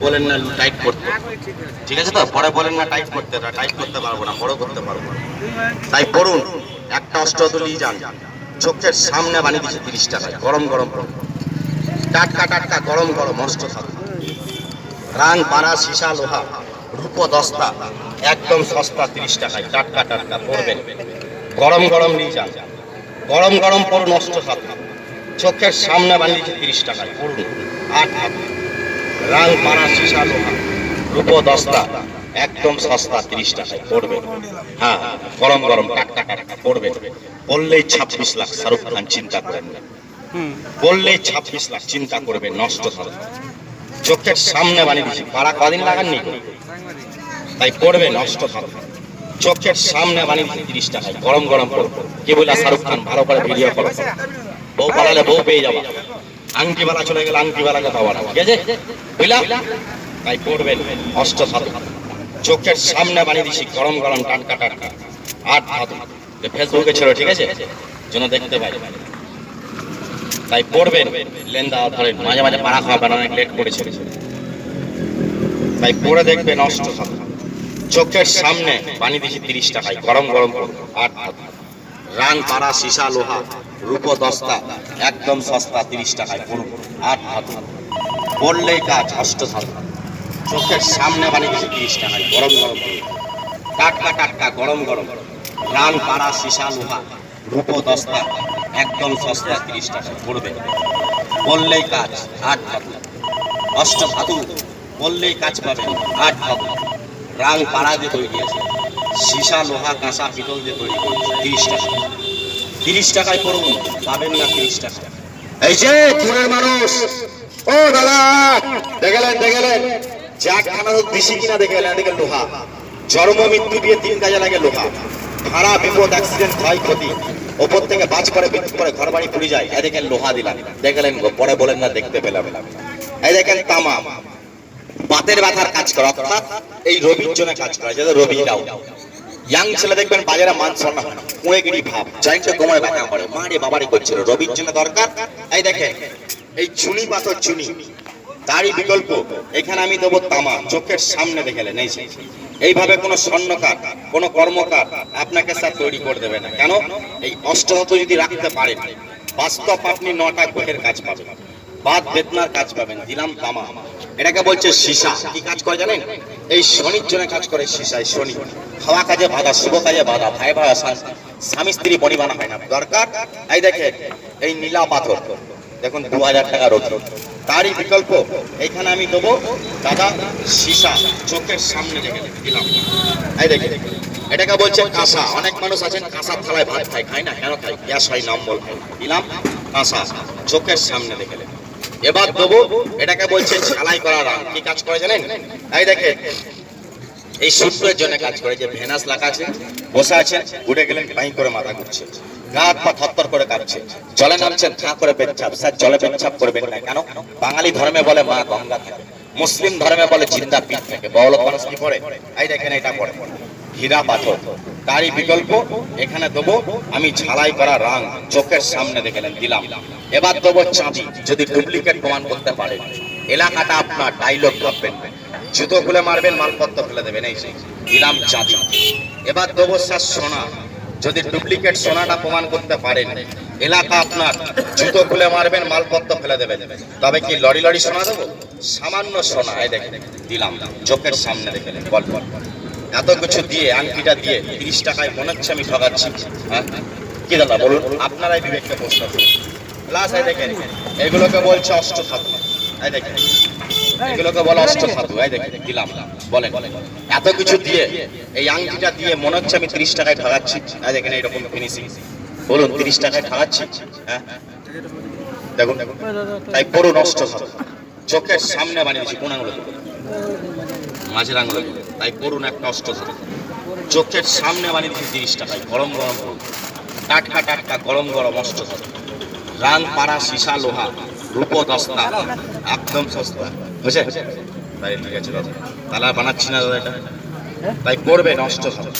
বলেন না, টাইট করতে। ঠিক আছে তো? পরে বলেন না, টাইট করতে, না টাইট করতে পারব না, বড় করতে পারব না। তাই পড়ুন, একটা অষ্টদলি যান। চোখের সামনে বানিয়ে দিচ্ছে তিরিশ টাকায় গরম গরম গরম। টাটকা টাটকা, গরম গরম অষ্ট থাকে রাং পাড়া, সীসা, লোহা, রূপ, দস্তা, একদম সস্তা তিরিশ টাকায় টাটকা টাটকা, পড়বেন। গরম গরম নিয়ে যান। গরম গরম পড়ুন অষ্ট থাকে চোখের সামনে বানিয়ে দিচ্ছে তিরিশ টাকায় পড়ুন। আট হাত রাং পাড়া সীসা লোহা রূপ দস্তা একদম সস্তা তিরিশ টাকায় পড়বে। হ্যাঁ গরম গরম টাটকা টাটকা পড়বে। বললেই ছাব্বিশ লাখ শাহরুখ খান চিন্তা করেন না। বললেই ছাব্বিশ লাখ চিন্তা করবে নষ্ট হবে চোখের সামনে বানিয়ে দিচ্ছি পাড়া কদিন লাগাননি? তাই পড়বে নষ্ট হবে চোখের সামনে বানিয়ে দিচ্ছি তিরিশ টাকায় গরম গরম পড়বে। কে বলে শাহরুখ খান ভালো করে ভিডিও করো। বউ পালালে বউ পেয়ে যাবা। আংটিওয়ালা চলে গেলে, আংটিওয়ালাকে পাওয়া না। ঠিক আছে? তাই পড়বেন, অষ্ট সাধু চোখের সামনে বানিয়ে দিছি, গরম গরম টাটকা টাটকা। আট ধাতু। ফেসবুকে ছিল, ঠিক আছে? যেন দেখতে পাই। তাই পড়বেন লেনদা ধরে মাঝে মাঝে পাড়া খাওয়া অনেক লেট করেছে। তাই পড়ে দেখবেন অষ্ট সাধু চোখের সামনে বানিয়ে দিছি তিরিশ টাকায় গরম গরম আট ধাতু। রান, পাড়া, সীসা, লোহা। রূপ দস্তা, একদম সস্তা, তিরিশ টাকায় পড়ব আট হাত বললেই কাজ, অষ্ট সাত চোখের সামনে বানিয়ে দিয়েছে তিরিশ টাকায়, গরম গরম। টাটকা টাটকা, গরম গরম। রান পাড়া সীসা লোহা, রূপ দস্তা, একদম সস্তা, তিরিশ টাকায় পড়বে বললেই কাজ, আট হাত অষ্ট ধাতু, বললেই কাজ পাবেন, আট ধাতু। রাং পাড়া দিয়ে তৈরি আছে সীসা লোহা, কাঁসা, পিতল দিয়ে তৈরি করেছে তিরিশ টাকা তিরিশ টাকায় পড়ুন, পাবেন না তিরিশ টাকা। এই যে দূরের মানুষ। ও দাদা, দেখলেন দেখলেন। যা খানা বেশি কিনা দেখলেন এদিকে লোহা। জন্ম, মৃত্যু দিয়ে তিন কাজে লাগে লোহা। ভাড়া, বিপদ অ্যাক্সিডেন্ট ক্ষয়ক্ষতি ওপর থেকে বাজ করে বিদ্যুৎ করে ঘর বাড়ি পুড়ে যায়। এই দেখেন লোহা দিলাম। দেখলেন পরে বলেন না, দেখতে পেলাম। এই দেখেন তামা বাতের ব্যথার কাজ করে, অর্থাৎ এই রবির জন্য কাজ করে যাদের রবি রাও ইয়াং ছেলে দেখবেন বাজারে মান হয় কুঁড়েগিরি ভাব। জয়েন্টে কোমরে ব্যথা করে মারে বাবারি করছিল। রবির জন্য দরকার? এই দেখেন, এই চুনি পাথর চুনি। তারই বিকল্প। এখানে আমি দেবো তামা। চোখের সামনে দেখেলেন এই এইভাবে কোনো স্বর্ণকার, কোনো কর্মকার আপনাকে স্যার তৈরি করে দেবে না। কেন? এই অষ্টধাতু যদি রাখতে পারেন, বাস্তব আপনি নটা গ্রহের কাজ পাবেন। বাদ বেদনার কাজ পাবেন। দিলাম তামা। এটাকে বলছে সীসা। কি কাজ করে জানেন? এই শনির জন্য কাজ করে সীসায় শনি। খাওয়া কাজে বাধা, শুভ কাজে বাধা, ভাই ভাই স্বামী স্ত্রী পরিমাণ হয় না। দরকার? এই দেখে এই নীলা পাথর। দেখুন দু হাজার টাকা রোদ তারই বিকল্প এখানে আমি দেবো দাদা সীসা, চোখের সামনে রেখে দিলাম। এই দেখে এটাকে বলছে কাঁসা। অনেক মানুষ আছেন, কাঁসার থালায় ভাত খায় খায় না? কেন খায়? গ্যাস হয় নম্বর খায়। দিলাম, কাঁসা, চোখের সামনে দেখে এবার দেবো এটাকে বলছে ঝালাই করা রাম। কি কাজ করে জানেন? তাই দেখে, এই সূত্রের জন্য কাজ করে যে ভেনাস লাখা আছে, বসে আছে, উঠে গেলেন, বাই করে মাথা ঘুরছে। জলে নামছেন, ঠা করে পেচ্ছাপ। স্যার, জলে পেচ্ছাপ করবেন না কেন? বাঙালি ধর্মে বলে মা গঙ্গা থাকে। মুসলিম ধর্মে বলে জিন্দা পীঠ থাকে। বড় মানুষ কি পড়ে এই দেখেন এটা পড়ে হীরা পাথর। তারই বিকল্প? এখানে দেবো, আমি ঝালাই করা রাং। চোখের সামনে দেখলেন দিলাম। এবার দেবো চাঁদি যদি ডুপ্লিকেট প্রমাণ করতে পারেন এলাকাটা আপনার ডাইলগ ভাববেন জুতো খুলে মারবেন, মালপত্র ফেলে দেবেন, এই সেই। দিলাম চাঁদি এবার দেবো স্যার সোনা। যদি ডুপ্লিকেট সোনাটা প্রমাণ করতে পারেন এলাকা আপনার, জুতো খুলে মারবেন, মালপত্র ফেলে দেবেন। তবে কি লড়ি লড়ি সোনা দেবো? সামান্য সোনা এই দেখেন, দিলাম, চোখের সামনে দেখলেন বল বল এত কিছু দিয়ে, আংটিটা দিয়ে তিরিশ টাকায় মনে হচ্ছে আমি ঠকাচ্ছি। হ্যাঁ? কি দাদা, বলুন? আপনারাই বিবেককে প্রশ্ন প্লাস এই দেখেন, এগুলোকে বলছে অষ্ট সাধু এই দেখেন, এগুলোকে বলে অষ্ট সাধু এই দেখেন, দিলাম, বলেন। এত কিছু দিয়ে, এই আংটিটা দিয়ে মনে হচ্ছে আমি তিরিশ টাকায় ঠকাচ্ছি। এই দেখেন, এইরকম ফিনিশিং বলুন, তিরিশ টাকায় ঠকাচ্ছি হ্যাঁ? দেখুন তাই পুরো নষ্ট সাধু চোখের সামনে বানিয়ে দিচ্ছি কোন আঙুলে মাঝের আঙুলে তাই করুন একটা অষ্ট সাধু চোখের সামনে বানিয়ে দিচ্ছি তিরিশ টাকায়, গরম গরম করুন টাটকা টাটকা, গরম গরম অষ্ট সাধু রাং পাড়া সীসা, লোহা রূপ দস্তা একদম সস্তা। বুঝে তাই ঠিক আছে দাদা। তাহলে বানাচ্ছি না, দাদা এটা। তাই করবে, নষ্ট সাধু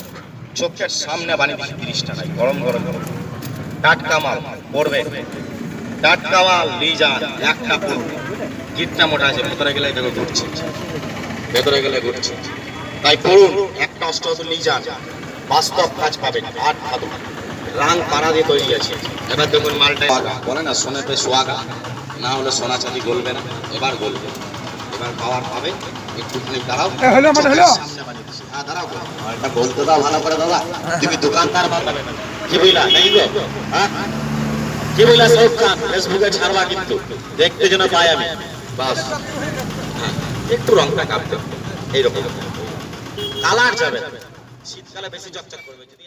চোখের সামনে বানিয়ে দিচ্ছি তিরিশ টাকায়, গরম গরম গরম। টাটকা মাল পড়বে। টাটকা মাল নিয়ে যান একটা পড়বে। গিটটা মোটা আছে ভেতরে গেলে দেখো ঘুরছে। ভেতরে গেলে ঘুরছে। তাই পড়ুন একটা অষ্টদল নিয়ে যান বাস্তব কাজ পাবেন আট ভাদু। রাং পাড়া দিয়ে তৈরি আছে। এবার দেখুন মালটা। বলে না সোনে পে সোয়াগা। না হলে সোনা চাঁদি গলবে না এবার গলবে। এবার পাওয়ার পাবে। একটুখানি দাঁড়াও। সামনে বানিয়ে দিচ্ছি। হ্যাঁ দাঁড়াও। মালটা বলতে দাও ভালো করে দাদা। তুমি দোকানদার বানাবে কি বুঝলা নাই গো হ্যাঁ? কি বুঝলা সব খান ফেসবুকে ছাড়বা কিন্তু। দেখতে যেন পাই আমি। বাস। হ্যাঁ, একটু রংটা হবে। এইরকম। কালার যাবে। শীতকালে বেশি চকচক করবে যদি